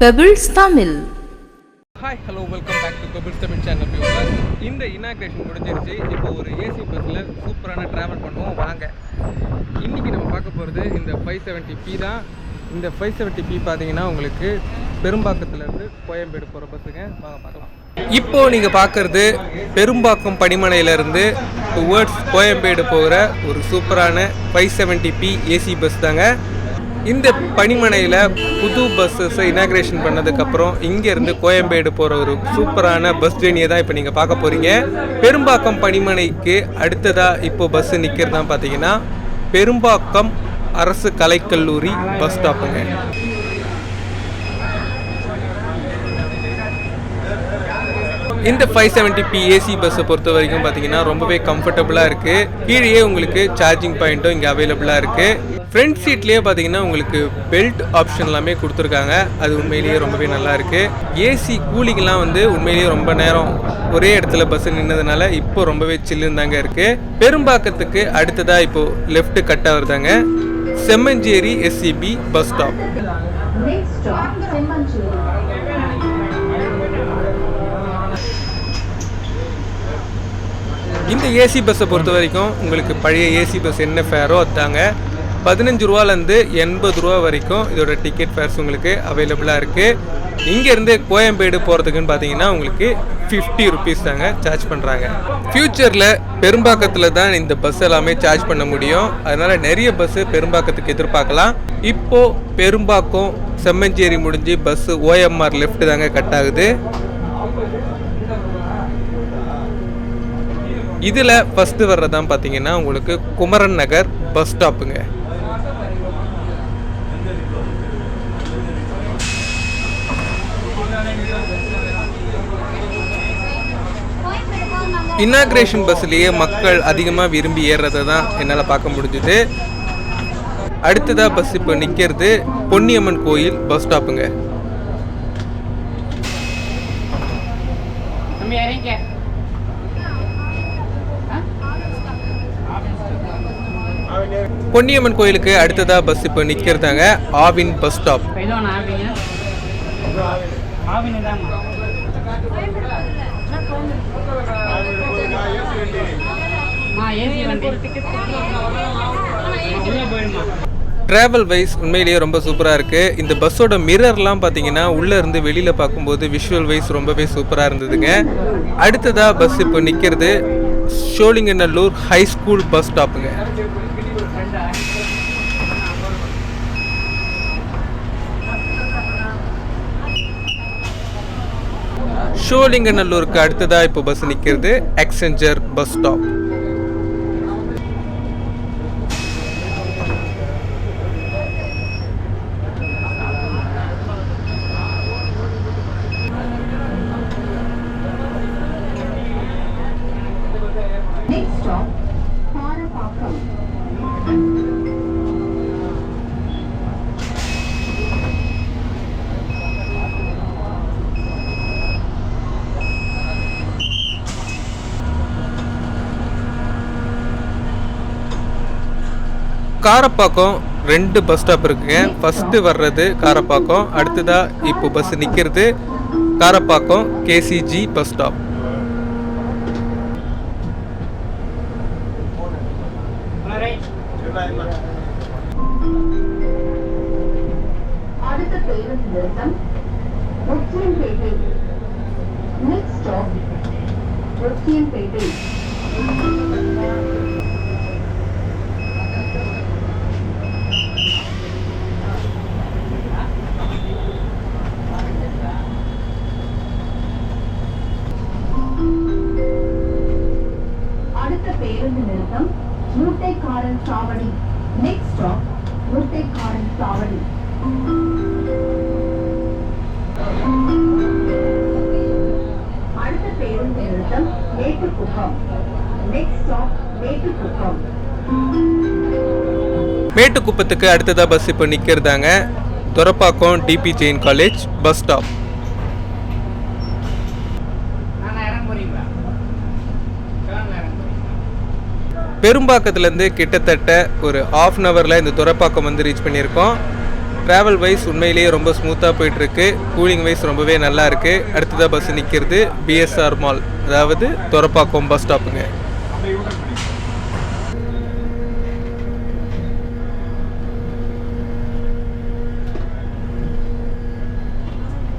Pebbles Tamil hi hello welcome back to Kapil Tamil channel viewer இந்த inauguration முடிஞ்சிருச்சு. இப்போ ஒரு ஏசி பஸ்ஸில் சூப்பரான ட்ராவல் பண்ணுவோம். வாங்க. இன்றைக்கி நம்ம பார்க்க போகிறது இந்த ஃபைவ் செவன்ட்டி பி தான். இந்த ஃபைவ் செவன்ட்டி பி பார்த்தீங்கன்னா உங்களுக்கு பெரும்பாக்கத்துலேருந்து கோயம்பேடு போகிற பஸ்ஸுங்க வாங்க பார்க்கலாம். இப்போ நீங்கள் பார்க்குறது பெரும்பாக்கம் பனிமலையிலேருந்து டுவர்ட்ஸ் கோயம்பேடு போகிற ஒரு சூப்பரான five seventy B AC bus தாங்க. இந்த பனிமனையில் புது பஸ்ஸஸை இனாக்ரேஷன் பண்ணதுக்கப்புறம் இங்கேருந்து கோயம்பேடு போகிற ஒரு சூப்பரான பஸ் ஜேர்னியை தான் இப்போ நீங்கள் பார்க்க போகிறீங்க பெரும்பாக்கம் பனிமனைக்கு அடுத்ததாக இப்போ பஸ்ஸு நிற்கிறதான் பார்த்தீங்கன்னா பெரும்பாக்கம் அரசு கலைக்கல்லூரி பஸ் ஸ்டாப்புங்க இந்த ஃபைவ் செவன்ட்டி பி ஏசி பஸ்ஸை பொறுத்த வரைக்கும் பார்த்தீங்கன்னா ரொம்பவே கம்ஃபர்டபுளாக இருக்குது கீழேயே உங்களுக்கு சார்ஜிங் பாயிண்ட்டும் இங்கே அவைலபிளாக இருக்குது ஃப்ரண்ட் சீட்லேயே பார்த்தீங்கன்னா உங்களுக்கு பெல்ட் ஆப்ஷன் எல்லாமே கொடுத்துருக்காங்க. அது உண்மையிலேயே ரொம்பவே நல்லா இருக்குது ஏசி கூலிங்லாம் வந்து உண்மையிலேயே ரொம்ப நேரம் ஒரே இடத்துல பஸ் நின்னதுனால இப்போ ரொம்பவே சில்லுன்னு தாங்க இருக்குது பெரும்பாக்கத்துக்கு அடுத்ததாக இப்போது லெஃப்ட் கட் ஆகுறதாங்க செம்மஞ்சேரி எஸ்சிபி பஸ் ஸ்டாப் இந்த ஏசி பஸ்ஸை பொறுத்த வரைக்கும் உங்களுக்கு பழைய ஏசி பஸ் என்ன ஃபேரோ அதாங்க. பதினஞ்சு ரூபாலேருந்து எண்பது ரூபா வரைக்கும் இதோட டிக்கெட் ஃபேர்ஸ் உங்களுக்கு அவைலபிளாக இருக்குது இங்கேருந்து கோயம்பேடு போகிறதுக்குன்னு பார்த்தீங்கன்னா உங்களுக்கு ஃபிஃப்டி ருபீஸ் தாங்க சார்ஜ் பண்ணுறாங்க ஃப்யூச்சரில் பெரும்பாக்கத்தில் தான் இந்த பஸ் எல்லாமே சார்ஜ் பண்ண முடியும். அதனால் நிறைய பஸ்ஸு பெரும்பாக்கத்துக்கு எதிர்பார்க்கலாம். இப்போது பெரும்பாக்கம் செம்மஞ்சேரி முடிஞ்சு பஸ்ஸு ஓஎம்ஆர் லெஃப்ட் தாங்க கட் ஆகுது. இதில் ஃபஸ்ட்டு வர்றதான் பார்த்தீங்கன்னா உங்களுக்கு குமரன் நகர் பஸ் ஸ்டாப்புங்க இன்னாக்ரேஷன் பஸ்லேயே மக்கள் அதிகமாக விரும்பி ஏறுறதை தான் என்னால் பார்க்க முடிஞ்சுது. அடுத்ததாக பஸ் இப்போ நிற்கிறது பொன்னியம்மன் கோயில் பஸ் ஸ்டாப்புங்க பொன்னியம்மன் கோயிலுக்கு அடுத்ததாக பஸ் இப்போ நிற்கிறதாங்க Aavin bus stop travel wise உண்மையிலேயே ரொம்ப சூப்பராக இருக்குது இந்த பஸ்ஸோட மிரர்லாம் பார்த்தீங்கன்னா உள்ளேருந்து வெளியில் பார்க்கும்போது விஷுவல் வைஸ் ரொம்பவே சூப்பராக இருந்ததுங்க. அடுத்ததாக பஸ் இப்போ நிற்கிறது ஷோலிங்கநல்லூர் ஹை ஸ்கூல் பஸ் ஸ்டாப்புங்க ஷோலிங்கநல்லூருக்கு அடுத்ததாக இப்போ பஸ் நிற்கிறது எக்ஸெஞ்சர் பஸ் ஸ்டாப் காரப்பாக்கம் ரெண்டு பஸ் ஸ்டாப் இருக்குங்க. ஃபஸ்ட்டு வர்றது காரப்பாக்கம் அடுத்ததாக இப்போ பஸ் நிற்கிறது காரப்பாக்கம் கேசிஜி பஸ் ஸ்டாப் அடுத்த பேருந்து நிறுத்தம். Uchiyampettai next stop Moottaikaran next stop Moottaikaran Chavadi. அடுத்த பேருந்து நிறுத்தம் மேட்டுக்குப்பம். Next stop Mettukuppam. மேட்டுக்குப்பத்துக்கு அடுத்ததாக பஸ் இப்போ நிற்கிறதாங்க Thoraipakkam DB Jain college bus stop பெரும்பாக்கத்துலேருந்து கிட்டத்தட்ட ஒரு ஆஃப் அன் ஹவரில் இந்த துறப்பாக்கம் வந்து ரீச் பண்ணியிருக்கோம். ட்ராவல் வைஸ் உண்மையிலேயே ரொம்ப ஸ்மூத்தாக போயிட்டுருக்கு. கூலிங் வைஸ் ரொம்பவே நல்லா இருக்குது அடுத்ததாக பஸ் நிற்கிறது பிஎஸ்ஆர் மால் அதாவது துறப்பாக்கம் பஸ் ஸ்டாப்புங்க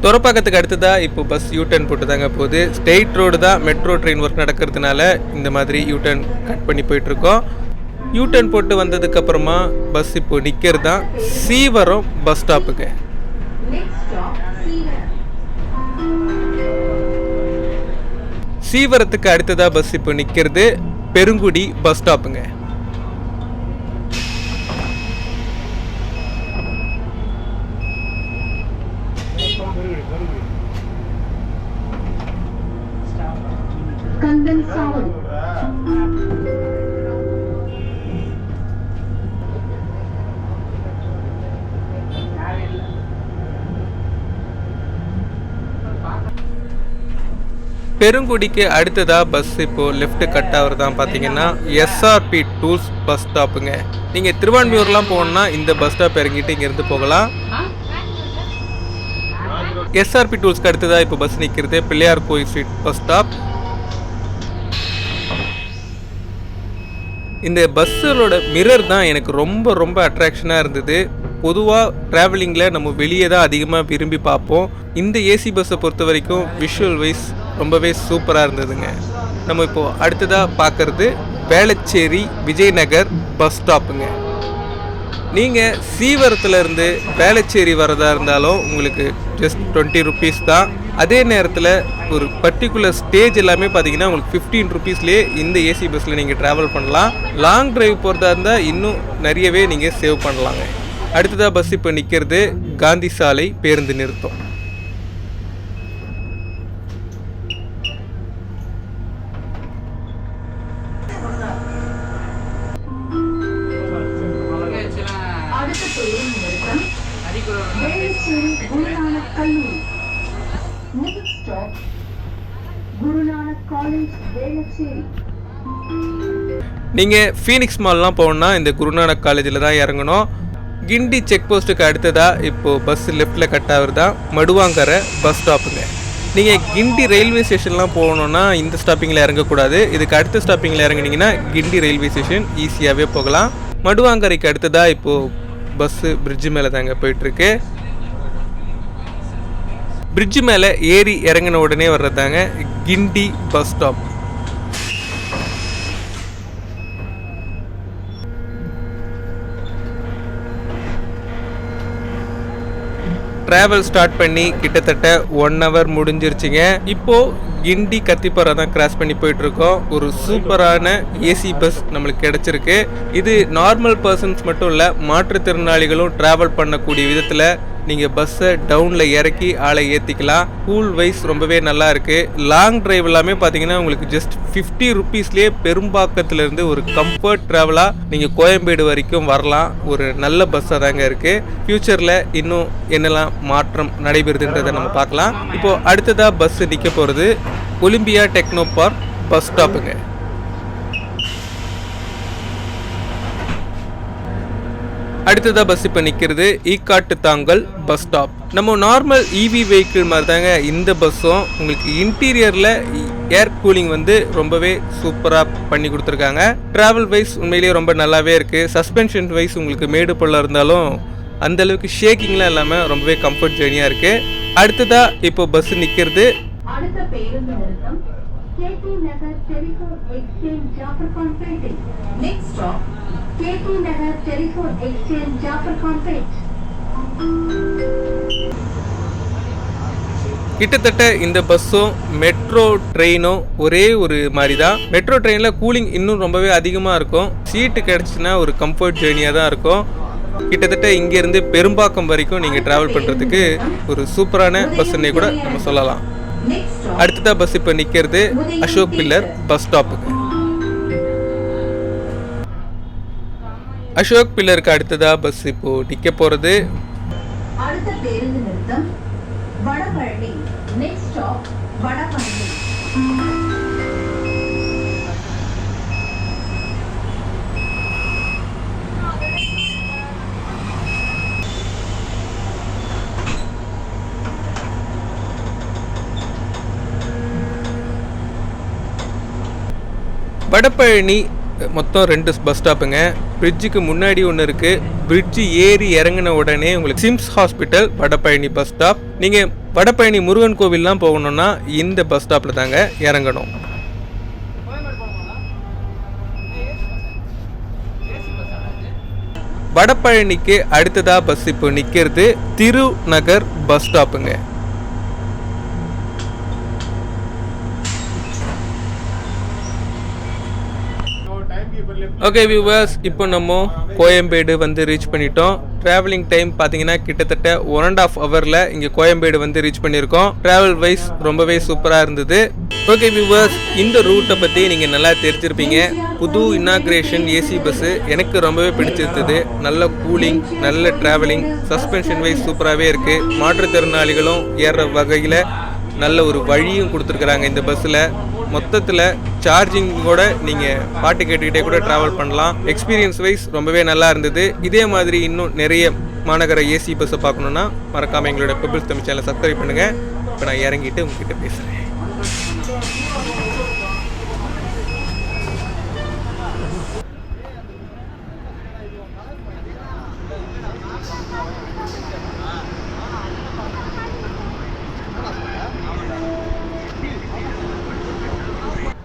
துறப்பாக்கத்துக்கு அடுத்ததாக இப்போ பஸ் யூ டர்ன் போட்டு தாங்க போகுது. ஸ்டெயிட் ரோடு தான் மெட்ரோ ட்ரெயின் ஒர்க் நடக்கிறதுனால இந்த மாதிரி யூ டர்ன் கட் பண்ணி போயிட்டுருக்கோம். யூ டர்ன் போட்டு வந்ததுக்கப்புறமா பஸ் இப்போ நிற்கிறது தான் சீவரம் பஸ் ஸ்டாப்புக்கு சீவரத்துக்கு அடுத்ததாக பஸ் இப்போ நிற்கிறது பெருங்குடி பஸ் ஸ்டாப்புங்க Kandan Sound. பெருங்குடிக்கு அடுத்ததாக பஸ் இப்போது லெஃப்ட் கட் ஆகுறதான் பார்த்தீங்கன்னா எஸ்ஆர்பி டூல்ஸ் பஸ் ஸ்டாப்புங்க நீங்கள் திருவான்மியூர்லாம் போகணுன்னா இந்த பஸ் ஸ்டாப் இறங்கிட்டு இங்கேருந்து போகலாம். எஸ்ஆர்பி டூல்ஸ்க்கு அடுத்ததாக இப்போ பஸ் நிற்கிறது பிள்ளையார் கோயில் ஸ்ட்ரீட் பஸ் ஸ்டாப் இந்த பஸ்ஸுகளோட மிரர் தான் எனக்கு ரொம்ப ரொம்ப அட்ராக்ஷனாக இருந்தது. பொதுவாக ட்ராவலிங்கில் நம்ம வெளியே தான் அதிகமாக விரும்பி பார்ப்போம். இந்த ஏசி பஸ்ஸை பொறுத்த வரைக்கும் விஷுவல் வைஸ் ரொம்பவே சூப்பராக இருந்ததுங்க. நம்ம இப்போது அடுத்ததாக பார்க்குறது வேளச்சேரி விஜயநகர் பஸ் ஸ்டாப்புங்க நீங்கள் சீவரத்துலேருந்து வேளச்சேரி வரதா இருந்தாலும் உங்களுக்கு ஜஸ்ட் டுவெண்ட்டி ருபீஸ் தான். அதே நேரத்தில் ஒரு பர்டிகுலர் ஸ்டேஜ் எல்லாமே பார்த்தீங்கன்னா உங்களுக்கு ஃபிஃப்டீன் ருபீஸ்லேயே இந்த ஏசி பஸ்ஸில் நீங்கள் ட்ராவல் பண்ணலாம். லாங் டிரைவ் போகிறதா இருந்தால் இன்னும் நிறையவே நீங்கள் சேவ் பண்ணலாங்க. அடுத்ததாக பஸ் இப்போ நிற்கிறது காந்தி சாலை பேருந்து நிறுத்தம். காலேஜ் வேளச்சேரி நீங்கள் ஃபீனிக்ஸ் மால்லாம் போகணுன்னா இந்த குருநானக் காலேஜில் தான் இறங்கணும். கிண்டி செக் போஸ்ட்டுக்கு அடுத்ததாக இப்போது பஸ் லெஃப்ட்டில் கட் ஆகுறதா? மடுவாங்கரை பஸ் ஸ்டாப்புங்க நீங்கள் கிண்டி ரயில்வே ஸ்டேஷன்லாம் போகணுன்னா இந்த ஸ்டாப்பிங்கில் இறங்கக்கூடாது. இதுக்கு அடுத்த ஸ்டாப்பிங்கில் இறங்குனீங்கன்னா கிண்டி ரயில்வே ஸ்டேஷன் ஈஸியாகவே போகலாம். மடுவாங்கரைக்கு அடுத்ததாக இப்போது பஸ்ஸு பிரிட்ஜு மேலே தாங்க போயிட்டுருக்கு. பிரிட்ஜு மேலே ஏறி இறங்கின உடனே வர்றதாங்க Guindy bus stop. Travel start பண்ணி கிட்டத்தட்ட ஒன் ஹவர் முடிஞ்சிருச்சுங்க. இப்போ கிண்டி கத்திப்பாறை தான் கிராஸ் பண்ணி போயிட்டு இருக்கோம் ஒரு சூப்பரான ஏசி பஸ் நம்மளுக்கு கிடைச்சிருக்கு. இது நார்மல் பர்சன்ஸ் மட்டும் இல்லை மாற்றுத்திறனாளிகளும் ட்ராவல் பண்ணக்கூடிய விதத்தில் நீங்கள் பஸ்ஸை டவுனில் இறக்கி ஆளை ஏற்றிக்கலாம் கூல் வைஸ் ரொம்பவே நல்லா இருக்குது லாங் ட்ரைவ் எல்லாமே பார்த்தீங்கன்னா உங்களுக்கு ஜஸ்ட் ஃபிஃப்டி ருபீஸ்லேயே பெரும்பாக்கத்துலேருந்து ஒரு கம்ஃபர்ட் ட்ராவலாக நீங்கள் கோயம்பேடு வரைக்கும் வரலாம். ஒரு நல்ல பஸ்ஸாக தாங்க இருக்குது ஃப்யூச்சரில் இன்னும் என்னெல்லாம் மாற்றம் நடைபெறுதுன்றதை நம்ம பார்க்கலாம். இப்போது அடுத்ததாக பஸ்ஸு நிற்க போகிறது ஒலிம்பியா டெக்னோ பார்க் பஸ் ஸ்டாப்புங்க அடுத்ததாக பஸ் இப்போ நிற்கிறது ஈக்காட்டு தாங்கல் பஸ் ஸ்டாப் நம்ம நார்மல் இவி வெஹிக்கிள் மாதிரி தாங்க இந்த பஸ்ஸும் உங்களுக்கு இன்டீரியரில் ஏர் கூலிங் வந்து ரொம்பவே சூப்பராக பண்ணி கொடுத்துருக்காங்க. ட்ராவல் வைஸ் உண்மையிலேயே ரொம்ப நல்லாவே இருக்குது சஸ்பென்ஷன் வைஸ் உங்களுக்கு மேடு பள்ளம் இருந்தாலும் அந்தளவுக்கு ஷேக்கிங்லாம் இல்லாமல் ரொம்பவே கம்ஃபர்ட் ஜேர்னியாக இருக்குது அடுத்ததாக இப்போ பஸ் நிற்கிறது அடுத்த பேருந்து நிறுத்தம் KP Nagar telephone Exchange Jafferkhan Pettai Next stop, KP Nagar telephone Exchange Jafferkhan Pet கிட்டத்தட்ட இந்த பஸ்ஸும் மெட்ரோ ட்ரெயினும் ஒரே ஒரு மாதிரி தான் மெட்ரோ ட்ரெயினில் கூலிங் இன்னும் ரொம்பவே அதிகமாக இருக்கும். சீட்டு கிடச்சின்னா ஒரு கம்ஃபர்ட் ஜேர்னியாக தான் இருக்கும். கிட்டத்தட்ட இங்கேருந்து பெரும்பாக்கம் வரைக்கும் நீங்கள் ட்ராவல் பண்ணுறதுக்கு ஒரு சூப்பரான பஸ்ஸுன்னே கூட நம்ம சொல்லலாம். அடுத்ததாக பஸ் இப்போ நிற்கிறது அசோக் பில்லர் பஸ் ஸ்டாப்புக்கு அசோக் பில்லருக்கு அடுத்ததாக பஸ் இப்போது நிற்க போகிறது நிறுத்தம் வடபழனி நெக்ஸ்ட் ஸ்டாப் வடபழனி. வடபழனி மொத்தம் ரெண்டு பஸ் ஸ்டாப்புங்க பிரிட்ஜுக்கு முன்னாடி ஒன்று இருக்குது பிரிட்ஜு ஏறி இறங்கின உடனே உங்களுக்கு SIMS hospital Vadapalani bus stop நீங்கள் வடபழனி முருகன் கோவில்லாம் போகணுன்னா இந்த பஸ் ஸ்டாப்பில் தாங்க இறங்கணும். வடபழனிக்கு அடுத்ததாக பஸ் இப்போ நிற்கிறது திருநகர் பஸ் ஸ்டாப்புங்க ஓகே வியூவர்ஸ் இப்போ நம்ம கோயம்பேடு வந்து ரீச் பண்ணிட்டோம். டிராவலிங் டைம் பார்த்தீங்கன்னா கிட்டத்தட்ட ஒன் அண்ட் ஆஃப் ஹவரில் இங்கே கோயம்பேடு வந்து ரீச் பண்ணியிருக்கோம். டிராவல் வைஸ் ரொம்பவே சூப்பராக இருந்தது. ஓகே வியூவர்ஸ் இந்த ரூட்டை பற்றி நீங்கள் நல்லா தெரிஞ்சிருப்பீங்க. புது இன்னாக்ரேஷன் ஏசி பஸ்ஸு எனக்கு ரொம்பவே பிடிச்சிருந்தது. நல்ல கூலிங் நல்ல டிராவலிங் சஸ்பென்ஷன் வைஸ் சூப்பராகவே இருக்குது மாற்றுத்திறனாளிகளும் ஏறுற வகையில் நல்ல ஒரு வழியும் கொடுத்துருக்குறாங்க இந்த பஸ்ஸில் மொத்தத்தில் சார்ஜிங்கோட நீங்கள் பாட்டு கேட்டுக்கிட்டே கூட ட்ராவல் பண்ணலாம். எக்ஸ்பீரியன்ஸ் வைஸ் ரொம்பவே நல்லா இருந்தது. இதே மாதிரி இன்னும் நிறைய மாநகர ஏசி பஸ்ஸை பார்க்கணுன்னா மறக்காமல் எங்களோட பெபிள்ஸ் தமிழ் சேனலை சப்ஸ்கிரைப் பண்ணுங்கள் இப்போ நான் இறங்கிட்டு உங்ககிட்ட பேசுகிறேன்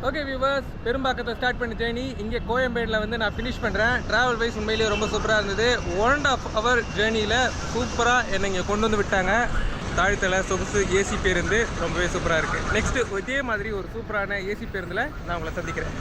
ஓகே வியூவர்ஸ் பெரும்பாக்கத்தை ஸ்டார்ட் பண்ணி ஜேர்னி இங்கே கோயம்பேடில் வந்து நான் ஃபினிஷ் பண்ணுறேன் ட்ராவல் வைஸ் உண்மையிலேயே ரொம்ப சூப்பராக இருந்தது. ஒன் அண்ட் ஆஃப் ஹவர் ஜேர்னியில் சூப்பராக என்னை இங்கே கொண்டு வந்து விட்டாங்க. தாழ்த்தலை சொகுசு ஏசி பேருந்து ரொம்பவே சூப்பராக இருக்குது நெக்ஸ்ட்டு இதே மாதிரி ஒரு சூப்பரான ஏசி பேருந்தில் நான் உங்களை சந்திக்கிறேன்.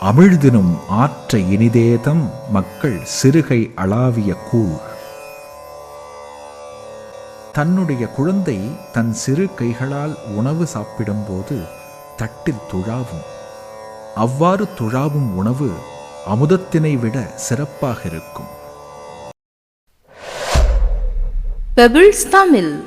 அமிழ்தினும் ஆற்ற இனிதேதம் மக்கள் சிறுகை அளாவிய கூழ். தன்னுடைய குழந்தை தன் சிறு கைகளால் உணவு சாப்பிடும்போது தட்டில் துழாவும். அவ்வாறு துழாவும் உணவு அமுதத்தினை விட சிறப்பாக இருக்கும். பெபிள்ஸ் தமிழ்